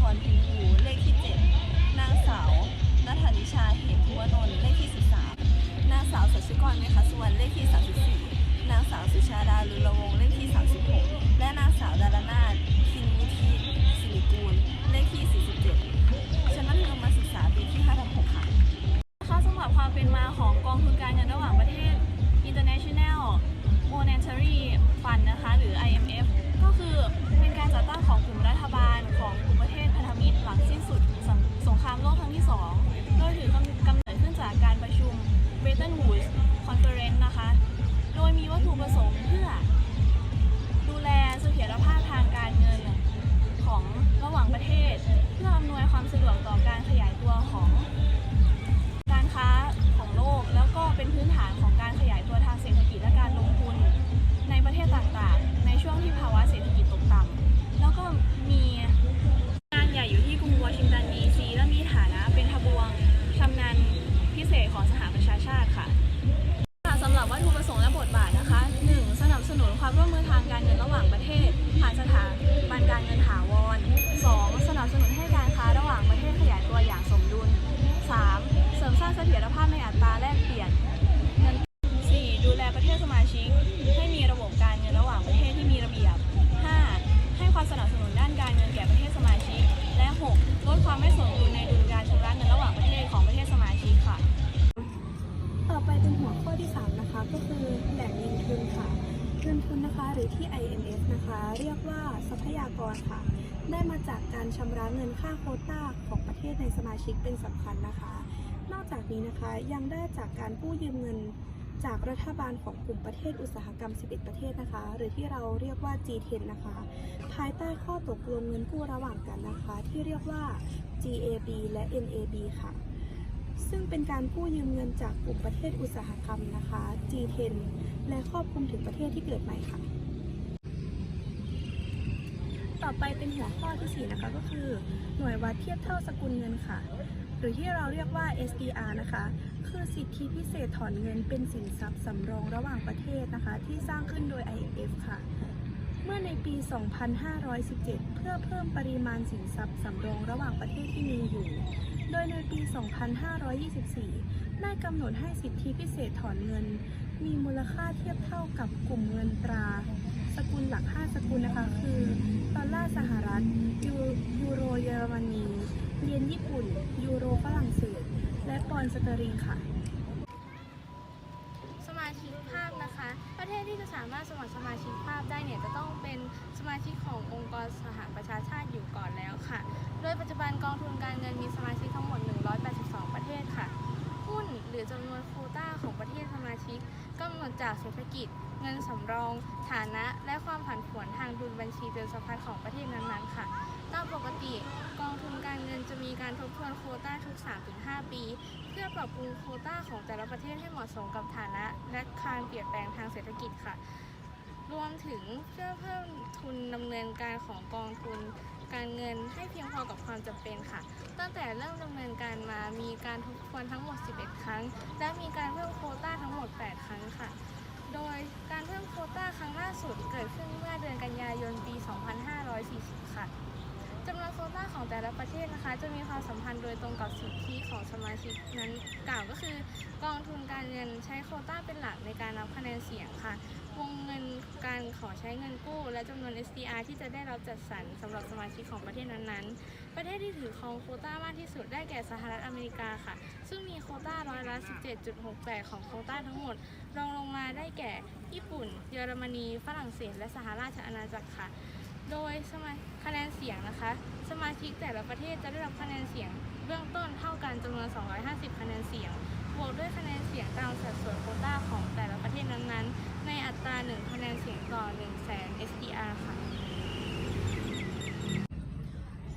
พรพิมพูเลขที่ 7 นางสาวนัทธนิชาเหมทุวนนท์เลขที่ 13 นางสาวสัชกรเมฆสุวรรณเลขที่ 34 นางสาวสุชาดาลุลวงเลขที่ 36 และนางสาวดารนาถคิน ความร่วมมือทางการเงินระหว่างประเทศ ผ่านสถาบันการเงินถาวร 2. สนับสนุนให้การค้าระหว่างประเทศขยายตัวอย่างสมดุล 3. เสริมสร้างเสถียรภาพในอัตราแลกเปลี่ยนเงิน 4. ดูแลประเทศสมาชิก ให้มีระบบการเงินระหว่างประเทศที่มีระเบียบ 5. ให้ความสนับสนุนด้านการเงินแก่ประเทศสมาชิก และ 6. ลดความไม่สมดุลในดุลการชำระเงินระหว่างประเทศของประเทศสมาชิกค่ะ ต่อไปเป็นหัวข้อที่ 3 นะคะ ก็คือแหล่งเงินทุนค่ะ เงินทุนนะคะหรือที่ IMF นะคะ เรียกว่าทรัพยากรค่ะ ได้มาจากการชำระเงินค่าโคต้าของประเทศในสมาชิกเป็นสำคัญนะคะ นอกจากนี้นะคะยังได้จากการกู้ยืมเงินจากรัฐบาลของกลุ่มประเทศอุตสาหกรรม 11 ประเทศนะคะ หรือที่เราเรียกว่า G10 นะคะ ภายใต้ข้อตกลงเงินกู้ระหว่างกันนะคะ ที่เรียกว่า GAB และ NAB ค่ะ ซึ่งเป็นการกู้ยืมเงินจากกลุ่มประเทศอุตสาหกรรมนะคะ G10 และครอบคลุมถึงประเทศที่เกิดใหม่ค่ะ ต่อไปเป็นหัวข้อที่ 4 นะคะก็คือ หน่วยวัดเทียบเท่าสกุลเงินค่ะ หรือที่เราเรียกว่า SDR นะคะ คือสิทธิพิเศษถอนเงินเป็นสินทรัพย์สำรองระหว่างประเทศนะคะ ที่สร้างขึ้นโดย IMF ค่ะเมื่อในปี 2517 เพื่อเพิ่มปริมาณสินทรัพย์สำรองระหว่างประเทศที่มีอยู่ โดยในปี 2524 ได้กำหนดให้สิทธิพิเศษถอนเงิน มีมูลค่าเทียบเท่ากับกลุ่มเงินตรา สกุลหลัก 5 สกุลนะคะ คือดอลลาร์สหรัฐ ยูยูโรเยอรมนี เยนญี่ปุ่น ยูโรฝรั่งเศส และปอนด์สเตอริงค่ะ สมาชิกภาพนะคะ ประเทศที่จะสามารถสมัครสมาชิกภาพได้เนี่ยจะต้องเป็นสมาชิกขององค์กรสหประชาชาติอยู่ก่อนแล้วค่ะ โดยปัจจุบันกองทุนการเงินมีสมาชิกทั้งหมด 182 ประเทศค่ะ หุ้นหรือจำนวนโควต้าของประเทศสมาชิกกำหนดจากเศรษฐกิจ เงินสำรอง ฐานะ และความผันผวนทางดุลบัญชีเดินสะพัดของประเทศนั้นๆค่ะ ตามปกติกองทุนการเงินจะมีการทบทวนโคต้าทุก 3-5 ปี เพื่อปรับปรุงโควต้าของแต่ละประเทศให้เหมาะสมกับฐานะและการเปลี่ยนแปลงทางเศรษฐกิจค่ะ รวมถึงเพื่อเพิ่มทุนดำเนินการของกองทุนการเงินให้เพียงพอกับความจำเป็นค่ะ ตั้งแต่เริ่มดำเนินการมามีการทบทวนทั้งหมด 11 ครั้ง และมีการเพิ่มโควต้าทั้งหมด 8 ครั้งค่ะ โดยการเพิ่มโควต้าครั้งล่าสุดเกิดขึ้นเมื่อเดือนกันยายนปี 2540 ค่ะ จำนวนโคต้าของแต่ละประเทศนะคะ จะมีความสัมพันธ์โดยตรงกับสิทธิของสมาชิกนั้นกล่าวก็คือ กองทุนการเงินใช้โคต้าเป็นหลักในการนับคะแนนเสียงค่ะ วงเงินการขอใช้เงินกู้ และจำนวน SDR ที่จะได้รับจัดสรรสำหรับสมาชิกของประเทศนั้นๆ ประเทศที่ถือครองโคต้ามากที่สุดได้แก่สหรัฐอเมริกาค่ะ ซึ่งมีโคต้าร้อยละ17.68 ของโคต้าทั้งหมด รองลงมาได้แก่ ญี่ปุ่น เยอรมนี ฝรั่งเศส และสหราชอาณาจักรค่ะ โดยสมาคะแนนเสียงนะคะ สมาชิกแต่ละประเทศจะได้รับคะแนนเสียงเบื้องต้นเท่ากันจำนวน 250 คะแนนเสียง บวกด้วยคะแนนเสียงตามสัดส่วนโคต้าของแต่ละประเทศนั้นๆ ในอัตรา 1 คะแนนเสียงต่อ 1 0 0 0 0แสน SDR ค่ะ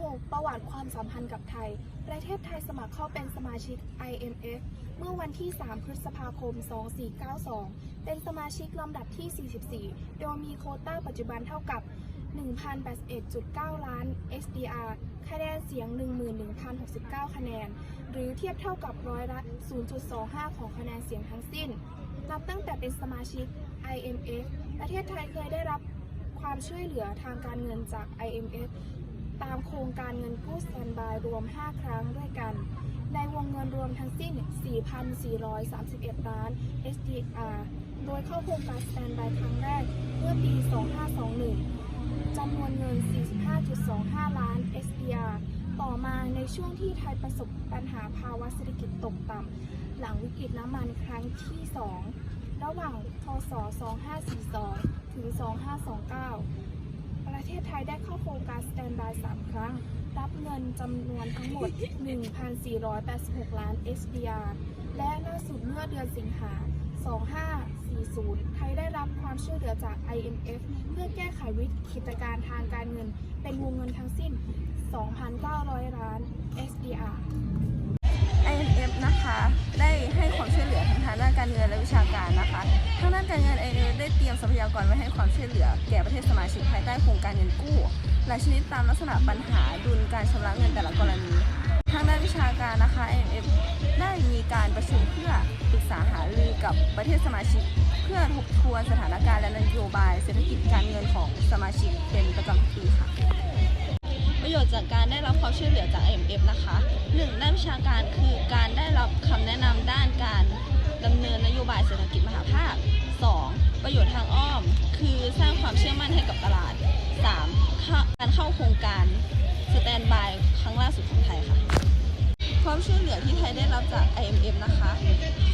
6. ประวัติความสัมพันธ์กับไทย ประเทศไทยสมัครเข้าเป็นสมาชิก IMF เมื่อวันที่ 3 พฤษภาคม 2492 เป็นสมาชิกลำดับที่ 44 โดยมีโคต้าปัจจุบันเท่ากับ 1,081.9 ล้าน SDR คะแนนเสียง 11,069 คะแนน หรือเทียบเท่ากับร้อยละ 0.25 ของคะแนนเสียงทั้งสิ้น นับตั้งแต่เป็นสมาชิก IMF ประเทศไทยเคยได้รับความช่วยเหลือทางการเงินจาก IMF ตามโครงการเงินกู้สแตนบายรวม 5 ครั้งด้วยกัน ในวงเงินรวมทั้งสิ้น 4,431 ล้าน SDR โดยเข้าโครงการสแตนบายครั้งแรกเมื่อปี 2521 จำนวนเงิน 45.25 ล้าน SDR ต่อมาในช่วงที่ไทยประสบปัญหาภาวะเศรษฐกิจตกต่ำหลังวิกฤตน้ำมันครั้งที่ 2 ระหว่างพศ 2542 ถึง 2529 ประเทศไทยได้เข้าโครงการสแตนบาย 3 ครั้ง รับเงินจำนวนทั้งหมด 1,486 ล้าน SDR และล่าสุดเมื่อเดือนสิงหา 2540 ไทยได้รับความช่วยเหลือจาก IMF เพื่อแก้ไขวิกฤตการณ์ทางการเงิน เป็นวงเงินทั้งสิ้น 2,900 ล้าน SDR IMF นะคะได้ให้ความช่วยเหลือทั้งทางด้านการเงินและวิชาการนะคะทางด้านการเงิน IMF ได้เตรียมทรัพยากรไว้ให้ความช่วยเหลือ แก่ประเทศสมาชิกภายใต้โครงการเงินกู้หลายชนิดตามลักษณะปัญหาดุลการชำระเงินแต่ละกรณี วิชาการนะคะ IMF ได้มีการประชุมเพื่อปรึกษาหารือกับประเทศสมาชิก เพื่อทบทวนสถานการณ์และนโยบายเศรษฐกิจการเงินของสมาชิกเป็นประจำปีค่ะ ประโยชน์จากการได้รับความช่วยเหลือจาก IMF นะคะหนึ่งด้านวิชาการคือการได้รับคำแนะนำด้านการดำเนินนโยบายเศรษฐกิจมหาภาค 2. ประโยชน์ทางอ้อม คือสร้างความเชื่อมั่นให้กับตลาด 3. การเข้าโครงการสแตนบายครั้งล่าสุดของไทยค่ะ ความช่วยเหลือที่ไทยได้รับจาก IMF นะคะ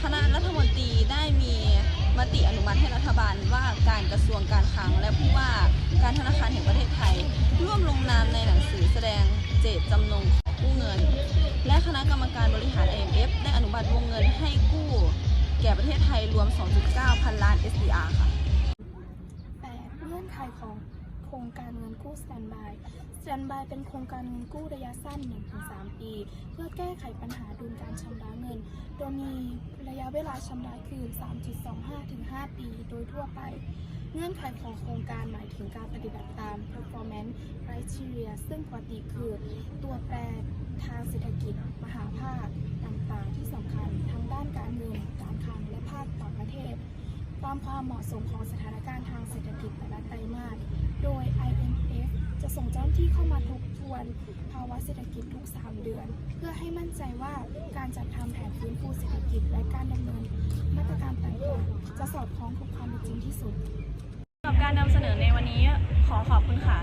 คณะรัฐมนตรีได้มีมติอนุมัติให้รัฐบาลว่าการกระทรวงการคลังและผู้ว่าการธนาคารแห่งประเทศไทย ร่วมลงนามในหนังสือแสดงเจตจำนงขอกู้เงิน และคณะกรรมการบริหาร IMF ได้อนุมัติวงเงินให้กู้ แก่ประเทศไทยรวม 2.9 พันล้าน SDR ค่ะ8เงื่อนไขของโครงการเงินกู้สแตนบาย สแตนบายเป็นโครงการเงินกู้ระยะสั้น 1-3 ปี เพื่อแก้ไขปัญหาดุลการชำระเงิน โดยมีระยะเวลาชำระคือ3.25-5 ปีโดยทั่วไป เงื่อนไขของโครงการหมายถึงการปฏิบัติตาม performance criteria ซึ่งปกติคือตัวแปรทางเศรษฐกิจ มหาภาคต่างๆ ที่สำคัญทั้งด้านการเงิน การคลังและภาคต่างประเทศตามความเหมาะสมของสถานการณ์ทางเศรษฐกิจแต่ละไตรมาส โดย IMF จะส่งเจ้าหน้าที่เข้ามาทบทวน ภาวะเศรษฐกิจทุก 3 เดือน เพื่อให้มั่นใจว่าการจัดทำแผนฟื้นฟูเศรษฐกิจและการดำเนินมาตรการต่างๆจะสอดคล้องกับความเป็นจริงที่สุดสำหรับการนำเสนอในวันนี้ขอขอบคุณค่ะ